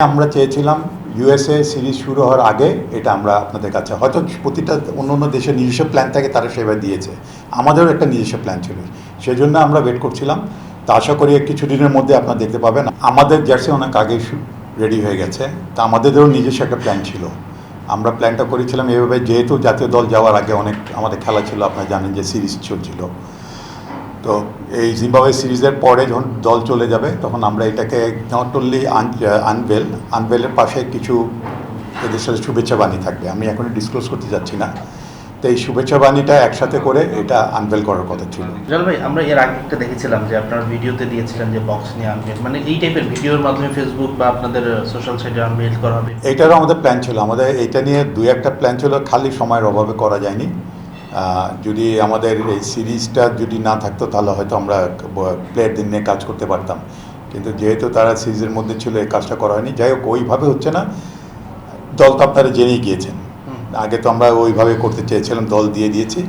আমরা চেয়েছিলাম USA series শুরু হওয়ার আগে এটা আমরা আপনাদের কাছে, হয়তো প্রতিটা অন্য অন্য দেশের নিজস্ব প্ল্যান থাকে, তারা সেভাবে দিয়েছে। আমাদেরও একটা নিজস্ব প্ল্যান ছিল। সেই জন্য আমরা ওয়েট করছিলাম। তা আশা করি কিছু দিনের মধ্যে আপনারা দেখতে পাবেন। আমাদের জার্সি অনেক আগে রেডি হয়ে গেছে। তা আমাদেরও নিজস্ব একটা প্ল্যান ছিল। আমরা প্ল্যানটা করেছিলাম এভাবে, যেহেতু জাতীয় দল যাওয়ার আগে অনেক আমাদের খেলা ছিল, আপনারা জানেন যে সিরিজ চলছিল। তো এই জিম্বাবুয়ে সিরিজের পরে যখন দল চলে যাবে তখন আমরা এটাকে নট অনলি আনবেল আনবেলের পাশে কিছু এদের সাথে শুভেচ্ছা বাণী থাকবে। আমি এখন ডিসক্লোজ করতে যাচ্ছি না। তো এই শুভেচ্ছা বাণীটা একসাথে করে এটা আনবেল করার কথা ছিল। জাল ভাই আমরা এর আগে একটা দেখেছিলাম যে আপনার ভিডিওতে দিয়েছিলেন যে বক্স নিয়ে আনবেন মানে এই টাইপের ভিডিওর মাধ্যমে ফেসবুক বা আপনাদের সোশ্যাল সাইটে আনবেল করা হবে। এইটারও আমাদের প্ল্যান ছিল। আমাদের এটা নিয়ে দুই একটা প্ল্যান ছিল খালি সময়ের অভাবে করা যায়নি। যদি আমাদের এই সিরিজটা যদি না থাকতো তাহলে হয়তো আমরা প্লেয়ারদের নিয়ে কাজ করতে পারতাম। কিন্তু যেহেতু তারা সিরিজের মধ্যে ছিল এই কাজটা করা হয়নি। যাই হোক ওইভাবে হচ্ছে না। দল তো আপনারা জেনেই গিয়েছেন। আগে তো আমরা ওইভাবে করতে চেয়েছিলাম দল দিয়ে দিয়েছি।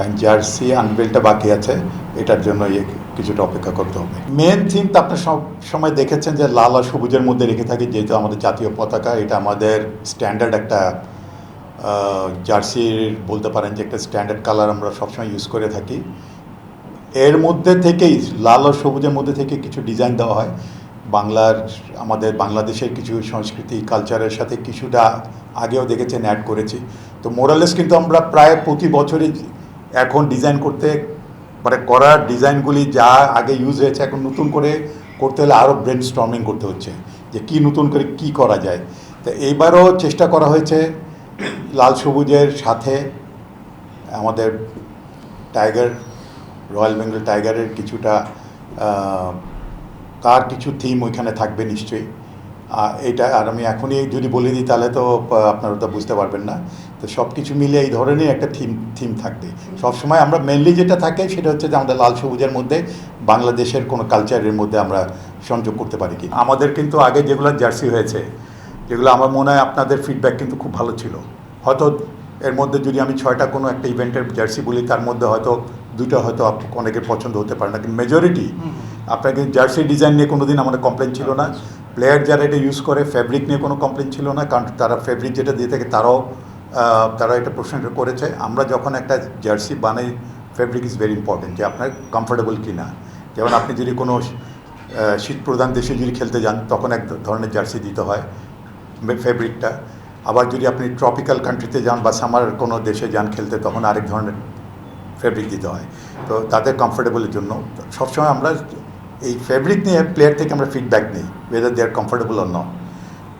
এখন জার্সি আনবেলটা বাকি আছে। এটার জন্য কিছুটা অপেক্ষা করতে হবে। মেন থিম তো আপনার সব সময় দেখেছেন যে লাল আর সবুজের মধ্যে রেখে থাকি যেহেতু আমাদের জাতীয় পতাকা এটা আমাদের স্ট্যান্ডার্ড একটা জার্সির বলতে পারেন যে একটা স্ট্যান্ডার্ড কালার আমরা সবসময় ইউজ করে থাকি। এর মধ্যে থেকেই, লাল ও সবুজের মধ্যে থেকে কিছু ডিজাইন দেওয়া হয়। বাংলার, আমাদের বাংলাদেশের কিছু সংস্কৃতি কালচারের সাথে কিছুটা আগেও দেখেছেন অ্যাড করেছি। তো মোরালেস কিন্তু আমরা প্রায় প্রতি বছরই এখন ডিজাইন করতে মানে করার ডিজাইনগুলি যা আগে ইউজ হয়েছে, এখন নতুন করে করতে হলে আরও ব্রেন স্টর্মিং করতে হচ্ছে। যে কি নতুন করে কি করা যায়। তো এইবারও চেষ্টা করা হয়েছে লাল সবুজের সাথে আমাদের টাইগার, রয়্যাল বেঙ্গল টাইগারের কিছুটা তার কিছু থিম ওইখানে থাকবে নিশ্চয়ই। এটা আর আমি এখনই যদি বলে দিই তাহলে তো আপনারা তো বুঝতে পারবেন না। তো সব কিছু মিলে এই ধরনের একটা থিম থিম থাকবে। সবসময় আমরা মেনলি যেটা থাকে সেটা হচ্ছে যে আমাদের লাল সবুজের মধ্যে বাংলাদেশের কোনো কালচারের মধ্যে আমরা সংযোগ করতে পারি কি। আমাদের কিন্তু আগে যেগুলো জার্সি হয়েছে, যেগুলো আমার মনে হয় আপনাদের ফিডব্যাক কিন্তু খুব ভালো ছিল। হয়তো এর মধ্যে যদি আমি ছয়টা কোনো একটা ইভেন্টের জার্সি বলি তার মধ্যে হয়তো দুটো হয়তো অনেকের পছন্দ হতে পারে না কিন্তু মেজরিটি আপনাকে জার্সি ডিজাইন নিয়ে কোনো দিন আমাদের কমপ্লেন ছিল না। প্লেয়ার যারা এটা ইউজ করে ফ্যাব্রিক নিয়ে কোনো কমপ্লেন ছিল না কারণ তারা ফ্যাব্রিক যেটা দিয়ে থাকে তারাও তারা এটা প্রশ্ন করেছে। আমরা যখন একটা জার্সি বানাই ফ্যাব্রিক ইজ ভেরি ইম্পর্টেন্ট যে আপনার কমফোর্টেবল কিনা। যেমন আপনি যদি কোনো শীত প্রধান দেশে যদি খেলতে যান তখন এক ধরনের জার্সি দিতে হয় ফেব্রিকটা আবার যদি আপনি ট্রপিক্যাল কান্ট্রিতে যান বা সামার কোনো দেশে যান খেলতে, তখন আরেক ধরনের ফেব্রিক দিতে হয়। তো তাদের কমফোর্টেবলের জন্য সবসময় আমরা এই ফেব্রিক নিয়ে প্লেয়ার থেকে আমরা ফিডব্যাক নিই whether they are comfortable or not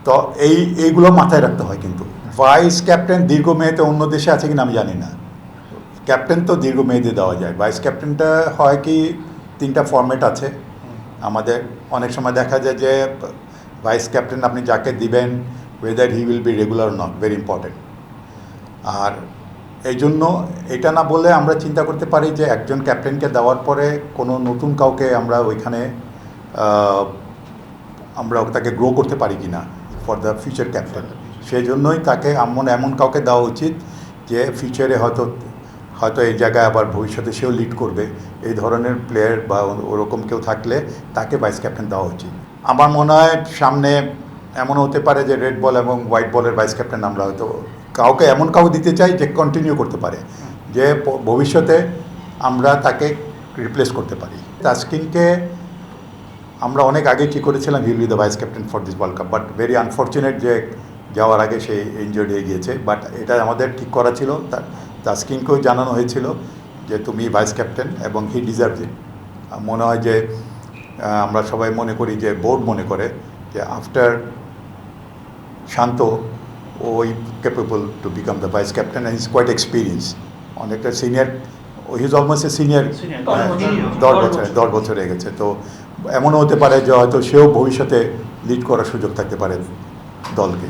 তো এই, এইগুলো মাথায় রাখতে হয় কিন্তু। ভাইস ক্যাপ্টেন দীর্ঘ দীর্ঘমেয়াদে অন্য দেশে আছে কিনা আমি জানি না। ক্যাপ্টেন তো দীর্ঘ দীর্ঘমেয়াদে দেওয়া যায়। ভাইস ক্যাপ্টেনটা হয় কি, তিনটা ফর্মেট আছে। আমাদের অনেক সময় দেখা যায় যে ভাইস ক্যাপ্টেন আপনি যাকে দিবেন whether he will be regular not very important আর এই জন্য এটা না বলে আমরা চিন্তা করতে পারি যে একজন ক্যাপ্টেনকে দেওয়ার পরে কোনো নতুন কাউকে আমরা ওইখানে আমরা তাকে গ্রো করতে পারি কি না ফর দ্য ফিউচার ক্যাপ্টেন সেই জন্যই তাকে এমন এমন কাউকে দেওয়া উচিত যে ফিউচারে হয়তো হয়তো এই জায়গায় আবার ভবিষ্যতে সেও লিড করবে। এই ধরনের প্লেয়ার বা ওরকম কেউ থাকলে তাকে ভাইস ক্যাপ্টেন দেওয়া উচিত। আমার মনে হয় সামনে এমন হতে পারে যে রেড বল এবং হোয়াইট বলের ভাইস ক্যাপ্টেন আমরা হয়তো কাউকে এমন কাউকে দিতে চাই যে কন্টিনিউ করতে পারে। যে ভবিষ্যতে আমরা তাকে রিপ্লেস করতে পারি। তাস্কিনকে আমরা অনেক আগে ঠিক করেছিলাম he'll be the vice captain for this world cup but very unfortunate যে যাওয়ার আগে সে ইনজয়েড হয়ে গিয়েছে বাট এটা আমাদের ঠিক করা ছিল। তাসকিনকেও জানানো হয়েছিল যে তুমি ভাইস ক্যাপ্টেন এবং হি ডিজার্ভ ইট মনে হয় যে আমরা সবাই মনে করি যে বোর্ড মনে করে যে আফটার শান্ত ওই capable to become the vice captain and is quite experience অনেকটা senior his almost a senior দশ। বছর। দশ বছর হয়ে গেছে। তো এমনও হতে পারে যে হয়তো সেও ভবিষ্যতে লিড করার সুযোগ থাকতে পারে দলকে।